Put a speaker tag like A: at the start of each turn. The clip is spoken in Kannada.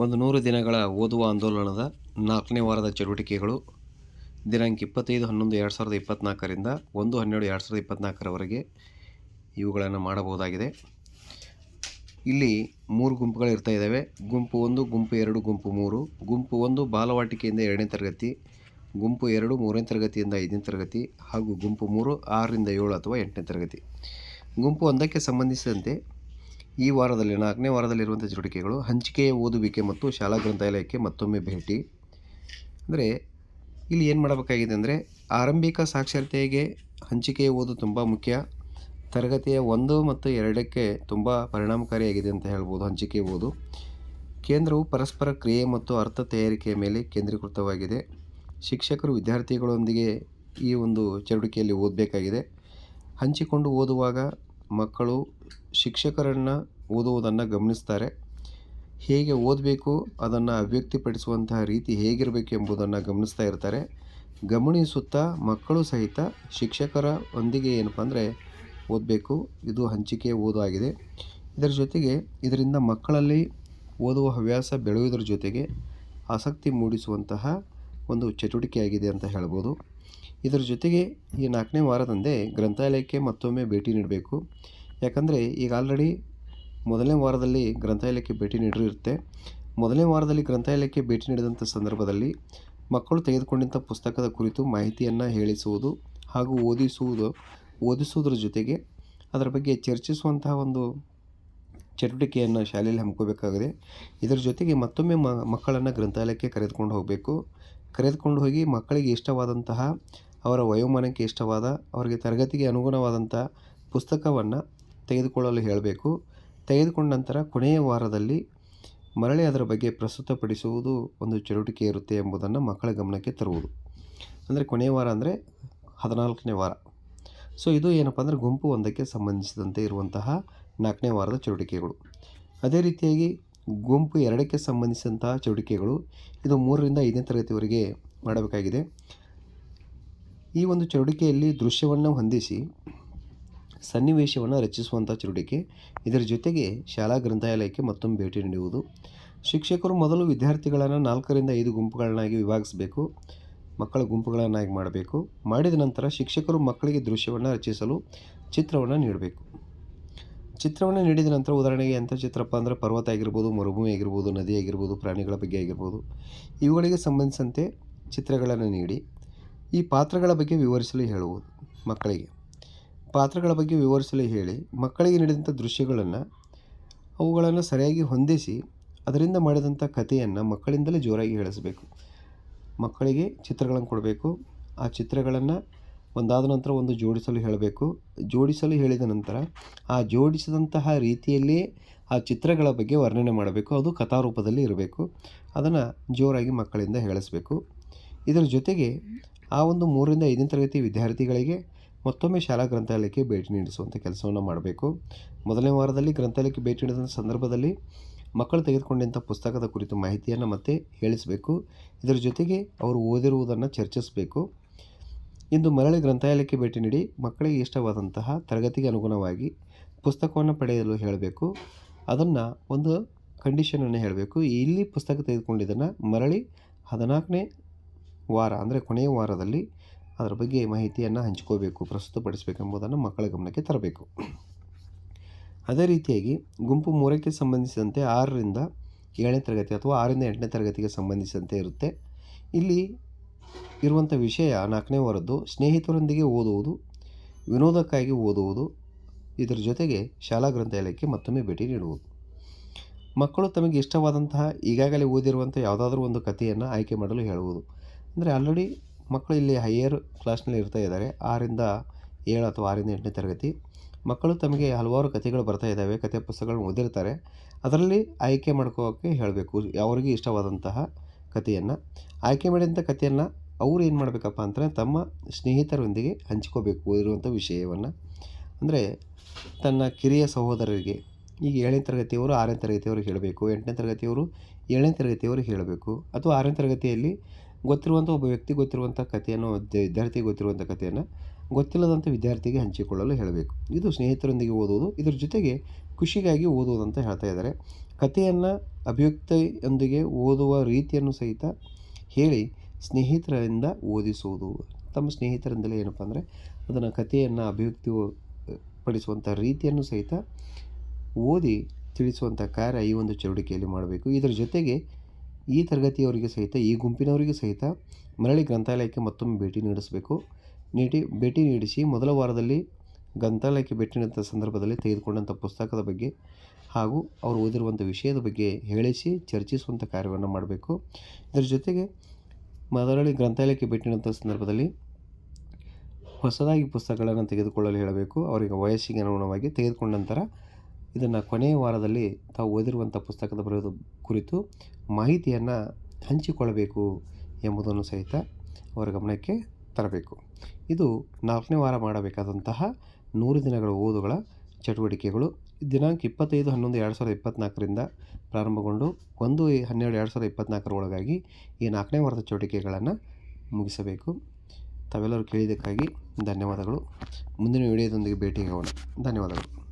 A: ಒಂದು ನೂರು ದಿನಗಳ ಓದುವ ಆಂದೋಲನದ ನಾಲ್ಕನೇ ವಾರದ ಚಟುವಟಿಕೆಗಳು ದಿನಾಂಕ ಇಪ್ಪತ್ತೈದು, ಹನ್ನೊಂದು, ಎರಡು ಸಾವಿರದ ಇಪ್ಪತ್ತ್ನಾಲ್ಕರಿಂದ ಒಂದು, ಹನ್ನೆರಡು, ಎರಡು ಸಾವಿರದ ಇಪ್ಪತ್ತ್ನಾಲ್ಕರವರೆಗೆ ಇವುಗಳನ್ನು ಮಾಡಬಹುದಾಗಿದೆ. ಇಲ್ಲಿ ಮೂರು ಗುಂಪುಗಳು ಇರ್ತಾ ಇದ್ದಾವೆ. ಗುಂಪು ಒಂದು, ಗುಂಪು ಎರಡು, ಗುಂಪು ಮೂರು. ಗುಂಪು ಒಂದು ಬಾಲವಾಟಿಕೆಯಿಂದ ಎರಡನೇ ತರಗತಿ, ಗುಂಪು ಎರಡು ಮೂರನೇ ತರಗತಿಯಿಂದ ಐದನೇ ತರಗತಿ ಹಾಗೂ ಗುಂಪು ಮೂರು ಆರರಿಂದ ಏಳು ಅಥವಾ ಎಂಟನೇ ತರಗತಿ. ಗುಂಪು ಒಂದಕ್ಕೆ ಸಂಬಂಧಿಸಿದಂತೆ ಈ ವಾರದಲ್ಲಿ ನಾಲ್ಕನೇ ವಾರದಲ್ಲಿರುವಂಥ ಚಟುವಟಿಕೆಗಳು ಹಂಚಿಕೆಯ ಓದುವಿಕೆ ಮತ್ತು ಶಾಲಾ ಗ್ರಂಥಾಲಯಕ್ಕೆ ಮತ್ತೊಮ್ಮೆ ಭೇಟಿ. ಅಂದರೆ ಇಲ್ಲಿ ಏನು ಮಾಡಬೇಕಾಗಿದೆ ಅಂದರೆ ಆರಂಭಿಕ ಸಾಕ್ಷರತೆಗೆ ಹಂಚಿಕೆಯ ಓದು ತುಂಬ ಮುಖ್ಯ. ತರಗತಿಯ ಒಂದು ಮತ್ತು ಎರಡಕ್ಕೆ ತುಂಬ ಪರಿಣಾಮಕಾರಿಯಾಗಿದೆ ಅಂತ ಹೇಳ್ಬೋದು ಹಂಚಿಕೆ, ಓದು. ಕೇಂದ್ರವು ಪರಸ್ಪರ ಕ್ರಿಯೆ ಮತ್ತು ಅರ್ಥ ತಯಾರಿಕೆಯ ಮೇಲೆ ಕೇಂದ್ರೀಕೃತವಾಗಿದೆ. ಶಿಕ್ಷಕರು ವಿದ್ಯಾರ್ಥಿಗಳೊಂದಿಗೆ ಈ ಒಂದು ಚಟುವಟಿಕೆಯಲ್ಲಿ ಓದಬೇಕಾಗಿದೆ. ಹಂಚಿಕೊಂಡು ಓದುವಾಗ ಮಕ್ಕಳು ಶಿಕ್ಷಕರನ್ನು ಓದುವುದನ್ನು ಗಮನಿಸ್ತಾರೆ. ಹೇಗೆ ಓದಬೇಕು, ಅದನ್ನು ಅಭಿವ್ಯಕ್ತಿಪಡಿಸುವಂತಹ ರೀತಿ ಹೇಗಿರಬೇಕು ಎಂಬುದನ್ನು ಗಮನಿಸ್ತಾ ಇರ್ತಾರೆ. ಗಮನಿಸುತ್ತಾ ಮಕ್ಕಳು ಸಹಿತ ಶಿಕ್ಷಕರ ಒಂದಿಗೆ ಏನಪ್ಪ ಅಂದರೆ ಓದಬೇಕು. ಇದು ಹಂಚಿಕೆ ಓದು ಆಗಿದೆ. ಇದರ ಜೊತೆಗೆ ಇದರಿಂದ ಮಕ್ಕಳಲ್ಲಿ ಓದುವ ಹವ್ಯಾಸ ಬೆಳೆಯುವುದರ ಜೊತೆಗೆ ಆಸಕ್ತಿ ಮೂಡಿಸುವಂತಹ ಒಂದು ಚಟುವಟಿಕೆಯಾಗಿದೆ ಅಂತ ಹೇಳ್ಬೋದು. ಇದರ ಜೊತೆಗೆ ಈ ನಾಲ್ಕನೇ ವಾರದಂದೇ ಗ್ರಂಥಾಲಯಕ್ಕೆ ಮತ್ತೊಮ್ಮೆ ಭೇಟಿ ನೀಡಬೇಕು. ಯಾಕಂದರೆ ಈಗ ಆಲ್ರೆಡಿ ಮೊದಲನೇ ವಾರದಲ್ಲಿ ಗ್ರಂಥಾಲಯಕ್ಕೆ ಭೇಟಿ ನೀಡಿರುತ್ತೆ. ಮೊದಲನೇ ವಾರದಲ್ಲಿ ಗ್ರಂಥಾಲಯಕ್ಕೆ ಭೇಟಿ ನೀಡಿದಂಥ ಸಂದರ್ಭದಲ್ಲಿ ಮಕ್ಕಳು ತೆಗೆದುಕೊಂಡಂಥ ಪುಸ್ತಕದ ಕುರಿತು ಮಾಹಿತಿಯನ್ನು ಹೇಳಿಸುವುದು ಹಾಗೂ ಓದಿಸುವುದು, ಓದಿಸುವುದರ ಜೊತೆಗೆ ಅದರ ಬಗ್ಗೆ ಚರ್ಚಿಸುವಂತಹ ಒಂದು ಚಟುವಟಿಕೆಯನ್ನು ಶಾಲೆಯಲ್ಲಿ ಹಮ್ಮಿಕೋಬೇಕಾಗಿದೆ ಇದರ ಜೊತೆಗೆ ಮತ್ತೊಮ್ಮೆ ಮಕ್ಕಳನ್ನು ಗ್ರಂಥಾಲಯಕ್ಕೆ ಕರೆದುಕೊಂಡು ಹೋಗಬೇಕು. ಕರೆದುಕೊಂಡು ಹೋಗಿ ಮಕ್ಕಳಿಗೆ ಇಷ್ಟವಾದಂತಹ, ಅವರ ವಯೋಮಾನಕ್ಕೆ ಇಷ್ಟವಾದ, ಅವರಿಗೆ ತರಗತಿಗೆ ಅನುಗುಣವಾದಂಥ ಪುಸ್ತಕವನ್ನು ತೆಗೆದುಕೊಳ್ಳಲು ಹೇಳಬೇಕು. ತೆಗೆದುಕೊಂಡ ನಂತರ ಕೊನೆಯ ವಾರದಲ್ಲಿ ಮರಳಿ ಅದರ ಬಗ್ಗೆ ಪ್ರಸ್ತುತಪಡಿಸುವುದು ಒಂದು ಚಟುವಟಿಕೆ ಇರುತ್ತೆ ಎಂಬುದನ್ನು ಮಕ್ಕಳ ಗಮನಕ್ಕೆ ತರುವುದು. ಅಂದರೆ ಕೊನೆಯ ವಾರ ಅಂದರೆ ಹದಿನಾಲ್ಕನೇ ವಾರ. ಸೊ ಇದು ಏನಪ್ಪ ಅಂದರೆ ಗುಂಪು ಒಂದಕ್ಕೆ ಸಂಬಂಧಿಸಿದಂತೆ ಇರುವಂತಹ ನಾಲ್ಕನೇ ವಾರದ ಚಟುವಟಿಕೆಗಳು. ಅದೇ ರೀತಿಯಾಗಿ ಗುಂಪು ಎರಡಕ್ಕೆ ಸಂಬಂಧಿಸಿದಂತಹ ಚಟುವಟಿಕೆಗಳು ಇದು ಮೂರರಿಂದ ಐದನೇ ತರಗತಿವರೆಗೆ ಮಾಡಬೇಕಾಗಿದೆ. ಈ ಒಂದು ಚಟುವಟಿಕೆಯಲ್ಲಿ ದೃಶ್ಯವನ್ನು ಹೊಂದಿಸಿ ಸನ್ನಿವೇಶವನ್ನು ರಚಿಸುವಂಥ ಚಟುವಟಿಕೆ. ಇದರ ಜೊತೆಗೆ ಶಾಲಾ ಗ್ರಂಥಾಲಯಕ್ಕೆ ಮತ್ತೊಮ್ಮೆ ಭೇಟಿ ನೀಡುವುದು. ಶಿಕ್ಷಕರು ಮೊದಲು ವಿದ್ಯಾರ್ಥಿಗಳನ್ನು ನಾಲ್ಕರಿಂದ ಐದು ಗುಂಪುಗಳನ್ನಾಗಿ ವಿಭಾಗಿಸಬೇಕು. ಮಕ್ಕಳ ಗುಂಪುಗಳನ್ನಾಗಿ ಮಾಡಬೇಕು. ಮಾಡಿದ ನಂತರ ಶಿಕ್ಷಕರು ಮಕ್ಕಳಿಗೆ ದೃಶ್ಯವನ್ನು ರಚಿಸಲು ಚಿತ್ರವನ್ನು ನೀಡಬೇಕು. ಚಿತ್ರವನ್ನು ನೀಡಿದ ನಂತರ ಉದಾಹರಣೆಗೆ ಎಂಥ ಚಿತ್ರಪ್ಪ ಅಂದರೆ ಪರ್ವತ ಆಗಿರ್ಬೋದು, ಮರುಭೂಮಿ ಆಗಿರ್ಬೋದು, ನದಿ ಆಗಿರ್ಬೋದು, ಪ್ರಾಣಿಗಳ ಬಗ್ಗೆ ಆಗಿರ್ಬೋದು. ಇವುಗಳಿಗೆ ಸಂಬಂಧಿಸಿದಂತೆ ಚಿತ್ರಗಳನ್ನು ನೀಡಿ. ಈ ಪಾತ್ರಗಳ ಬಗ್ಗೆ ವಿವರಿಸಲು ಹೇಳುವುದು ಮಕ್ಕಳಿಗೆ. ಪಾತ್ರಗಳ ಬಗ್ಗೆ ವಿವರಿಸಲು ಹೇಳಿ, ಮಕ್ಕಳಿಗೆ ನೀಡಿದಂಥ ದೃಶ್ಯಗಳನ್ನು ಅವುಗಳನ್ನು ಸರಿಯಾಗಿ ಹೊಂದಿಸಿ, ಅದರಿಂದ ಮಾಡಿದಂಥ ಕಥೆಯನ್ನು ಮಕ್ಕಳಿಂದಲೇ ಜೋರಾಗಿ ಹೇಳಿಸಬೇಕು. ಮಕ್ಕಳಿಗೆ ಚಿತ್ರಗಳನ್ನು ಕೊಡಬೇಕು. ಆ ಚಿತ್ರಗಳನ್ನು ಒಂದಾದ ನಂತರ ಒಂದು ಜೋಡಿಸಲು ಹೇಳಬೇಕು. ಜೋಡಿಸಲು ಹೇಳಿದ ನಂತರ ಆ ಜೋಡಿಸಿದಂತಹ ರೀತಿಯಲ್ಲಿಯೇ ಆ ಚಿತ್ರಗಳ ಬಗ್ಗೆ ವರ್ಣನೆ ಮಾಡಬೇಕು. ಅದು ಕಥಾರೂಪದಲ್ಲಿ ಇರಬೇಕು. ಅದನ್ನು ಜೋರಾಗಿ ಮಕ್ಕಳಿಂದ ಹೇಳಿಸ್ಬೇಕು. ಇದರ ಜೊತೆಗೆ ಆ ಒಂದು ಮೂರರಿಂದ ಐದನೇ ತರಗತಿ ವಿದ್ಯಾರ್ಥಿಗಳಿಗೆ ಮತ್ತೊಮ್ಮೆ ಶಾಲಾ ಗ್ರಂಥಾಲಯಕ್ಕೆ ಭೇಟಿ ನೀಡಿಸುವಂಥ ಕೆಲಸವನ್ನು ಮಾಡಬೇಕು. ಮೊದಲನೇ ವಾರದಲ್ಲಿ ಗ್ರಂಥಾಲಯಕ್ಕೆ ಭೇಟಿ ನೀಡಿದ ಸಂದರ್ಭದಲ್ಲಿ ಮಕ್ಕಳು ತೆಗೆದುಕೊಂಡಂಥ ಪುಸ್ತಕದ ಕುರಿತು ಮಾಹಿತಿಯನ್ನು ಮತ್ತೆ ಹೇಳಿಸಬೇಕು. ಇದರ ಜೊತೆಗೆ ಅವರು ಓದಿರುವುದನ್ನು ಚರ್ಚಿಸಬೇಕು. ಇಂದು ಮರಳಿ ಗ್ರಂಥಾಲಯಕ್ಕೆ ಭೇಟಿ ನೀಡಿ ಮಕ್ಕಳಿಗೆ ಇಷ್ಟವಾದಂತಹ ತರಗತಿಗೆ ಅನುಗುಣವಾಗಿ ಪುಸ್ತಕವನ್ನು ಪಡೆಯಲು ಹೇಳಬೇಕು. ಅದನ್ನು ಒಂದು ಕಂಡೀಷನನ್ನು ಹೇಳಬೇಕು. ಇಲ್ಲಿ ಪುಸ್ತಕ ತೆಗೆದುಕೊಂಡಿದ್ದನ್ನು ಮರಳಿ ಹದಿನಾಲ್ಕನೇ ವಾರ ಅಂದರೆ ಕೊನೆಯ ವಾರದಲ್ಲಿ ಅದರ ಬಗ್ಗೆ ಮಾಹಿತಿಯನ್ನು ಹಂಚ್ಕೋಬೇಕು, ಪ್ರಸ್ತುತಪಡಿಸಬೇಕೆಂಬುದನ್ನು ಮಕ್ಕಳ ಗಮನಕ್ಕೆ ತರಬೇಕು. ಅದೇ ರೀತಿಯಾಗಿ ಗುಂಪು ಮೂರಕ್ಕೆ ಸಂಬಂಧಿಸಿದಂತೆ ಆರರಿಂದ ಏಳನೇ ತರಗತಿ ಅಥವಾ ಆರರಿಂದ ಎಂಟನೇ ತರಗತಿಗೆ ಸಂಬಂಧಿಸಿದಂತೆ ಇರುತ್ತೆ. ಇಲ್ಲಿ ಇರುವಂಥ ವಿಷಯ ನಾಲ್ಕನೇ ವಾರದ್ದು, ಸ್ನೇಹಿತರೊಂದಿಗೆ ಓದುವುದು, ವಿನೋದಕ್ಕಾಗಿ ಓದುವುದು, ಇದರ ಜೊತೆಗೆ ಶಾಲಾ ಗ್ರಂಥಾಲಯಕ್ಕೆ ಮತ್ತೊಮ್ಮೆ ಭೇಟಿ ನೀಡುವುದು. ಮಕ್ಕಳು ತಮಗೆ ಇಷ್ಟವಾದಂತಹ ಈಗಾಗಲೇ ಓದಿರುವಂಥ ಯಾವುದಾದ್ರೂ ಒಂದು ಕಥೆಯನ್ನು ಆಯ್ಕೆ ಮಾಡಲು ಹೇಳುವುದು. ಅಂದರೆ ಆಲ್ರೆಡಿ ಮಕ್ಕಳು ಇಲ್ಲಿ ಹೈಯರ್ ಕ್ಲಾಸ್ನಲ್ಲಿ ಇರ್ತಾ ಇದ್ದಾರೆ. ಆರಿಂದ ಏಳು ಅಥವಾ ಆರಿಂದ ಎಂಟನೇ ತರಗತಿ. ಮಕ್ಕಳು ತಮಗೆ ಹಲವಾರು ಕಥೆಗಳು ಬರ್ತಾ ಇದ್ದಾವೆ. ಕಥೆ ಪುಸ್ತಕಗಳನ್ನು ಓದಿರ್ತಾರೆ. ಅದರಲ್ಲಿ ಆಯ್ಕೆ ಮಾಡ್ಕೋಕ್ಕೆ ಹೇಳಬೇಕು. ಅವರಿಗೆ ಇಷ್ಟವಾದಂತಹ ಕಥೆಯನ್ನು. ಆಯ್ಕೆ ಮಾಡಿದಂಥ ಕಥೆಯನ್ನು ಅವರು ಏನು ಮಾಡಬೇಕಪ್ಪ ಅಂದರೆ ತಮ್ಮ ಸ್ನೇಹಿತರೊಂದಿಗೆ ಹಂಚ್ಕೋಬೇಕು ಇರುವಂಥ ವಿಷಯವನ್ನು. ಅಂದರೆ ತನ್ನ ಕಿರಿಯ ಸಹೋದರರಿಗೆ ಈಗ ಏಳನೇ ತರಗತಿಯವರು ಆರನೇ ತರಗತಿಯವ್ರಿಗೆ ಹೇಳಬೇಕು. ಎಂಟನೇ ತರಗತಿಯವರು ಏಳನೇ ತರಗತಿಯವ್ರಿಗೆ ಹೇಳಬೇಕು. ಅಥವಾ ಆರನೇ ತರಗತಿಯಲ್ಲಿ ಗೊತ್ತಿರುವಂಥ ಒಬ್ಬ ವ್ಯಕ್ತಿ ಗೊತ್ತಿರುವಂಥ ಕಥೆಯನ್ನು ವಿದ್ಯಾರ್ಥಿ ಗೊತ್ತಿರುವಂಥ ಕಥೆಯನ್ನು ಗೊತ್ತಿಲ್ಲದಂಥ ವಿದ್ಯಾರ್ಥಿಗೆ ಹಂಚಿಕೊಳ್ಳಲು ಹೇಳಬೇಕು. ಇದು ಸ್ನೇಹಿತರೊಂದಿಗೆ ಓದುವುದು, ಇದರ ಜೊತೆಗೆ ಖುಷಿಗಾಗಿ ಓದುವುದು ಅಂತ ಹೇಳ್ತಾ ಇದ್ದಾರೆ. ಕಥೆಯನ್ನು ಅಭಿವ್ಯಕ್ತಿಯೊಂದಿಗೆ ಓದುವ ರೀತಿಯನ್ನು ಸಹಿತ ಹೇಳಿ ಸ್ನೇಹಿತರಿಂದ ಓದಿಸುವುದು. ತಮ್ಮ ಸ್ನೇಹಿತರಿಂದಲೇ ಏನಪ್ಪ ಅಂದರೆ, ಅದನ್ನು ಕಥೆಯನ್ನು ಅಭಿವ್ಯಕ್ತಿ ಪಡಿಸುವಂಥ ರೀತಿಯನ್ನು ಸಹಿತ ಓದಿ ತಿಳಿಸುವಂಥ ಕಾರ್ಯ ಈ ಒಂದು ಚಟುವಟಿಕೆಯಲ್ಲಿ ಮಾಡಬೇಕು. ಇದರ ಜೊತೆಗೆ ಈ ತರಗತಿಯವರಿಗೆ ಸಹಿತ, ಈ ಗುಂಪಿನವರಿಗೆ ಸಹಿತ ಮರಳಿ ಗ್ರಂಥಾಲಯಕ್ಕೆ ಮತ್ತೊಮ್ಮೆ ಭೇಟಿ ನೀಡಿಸಬೇಕು. ನೀಡಿ, ಭೇಟಿ ನೀಡಿಸಿ ಮೊದಲ ವಾರದಲ್ಲಿ ಗ್ರಂಥಾಲಯಕ್ಕೆ ಭೇಟಿ ನೀಡಿದ ಸಂದರ್ಭದಲ್ಲಿ ತೆಗೆದುಕೊಂಡಂಥ ಪುಸ್ತಕದ ಬಗ್ಗೆ ಹಾಗೂ ಅವರು ಓದಿರುವಂಥ ವಿಷಯದ ಬಗ್ಗೆ ಹೇಳಿಸಿ, ಚರ್ಚಿಸುವಂಥ ಕಾರ್ಯವನ್ನು ಮಾಡಬೇಕು. ಇದರ ಜೊತೆಗೆ ಮರಳಿ ಗ್ರಂಥಾಲಯಕ್ಕೆ ಭೇಟಿ ನೀಡಿದ ಸಂದರ್ಭದಲ್ಲಿ ಹೊಸದಾಗಿ ಪುಸ್ತಕಗಳನ್ನು ತೆಗೆದುಕೊಳ್ಳಲು ಹೇಳಬೇಕು. ಅವರಿಗೆ ವಯಸ್ಸಿಗೆ ಅನುಗುಣವಾಗಿ ತೆಗೆದುಕೊಂಡ ನಂತರ ಇದನ್ನು ಕೊನೆಯ ವಾರದಲ್ಲಿ ತಾವು ಓದಿರುವಂಥ ಪುಸ್ತಕದ ಬರೆಯೋದು ಕುರಿತು ಮಾಹಿತಿಯನ್ನು ಹಂಚಿಕೊಳ್ಳಬೇಕು ಎಂಬುದನ್ನು ಸಹಿತ ಅವರ ಗಮನಕ್ಕೆ ತರಬೇಕು. ಇದು ನಾಲ್ಕನೇ ವಾರ ಮಾಡಬೇಕಾದಂತಹ ನೂರು ದಿನಗಳ ಓದುಗಳ ಚಟುವಟಿಕೆಗಳು. ದಿನಾಂಕ ಇಪ್ಪತ್ತೈದು, ಹನ್ನೊಂದು, ಎರಡು ಸಾವಿರದ ಇಪ್ಪತ್ತ್ನಾಲ್ಕರಿಂದ ಪ್ರಾರಂಭಗೊಂಡು ಒಂದು, ಹನ್ನೆರಡು, ಎರಡು ಸಾವಿರದ ಇಪ್ಪತ್ತ್ನಾಲ್ಕರ ಒಳಗಾಗಿ ಈ ನಾಲ್ಕನೇ ವಾರದ ಚಟುವಟಿಕೆಗಳನ್ನು ಮುಗಿಸಬೇಕು. ತಾವೆಲ್ಲರೂ ಕೇಳಿದ್ದಕ್ಕಾಗಿ ಧನ್ಯವಾದಗಳು. ಮುಂದಿನ ವಿಡಿಯೋದೊಂದಿಗೆ ಭೇಟಿಯಾಗೋಣ ಧನ್ಯವಾದಗಳು.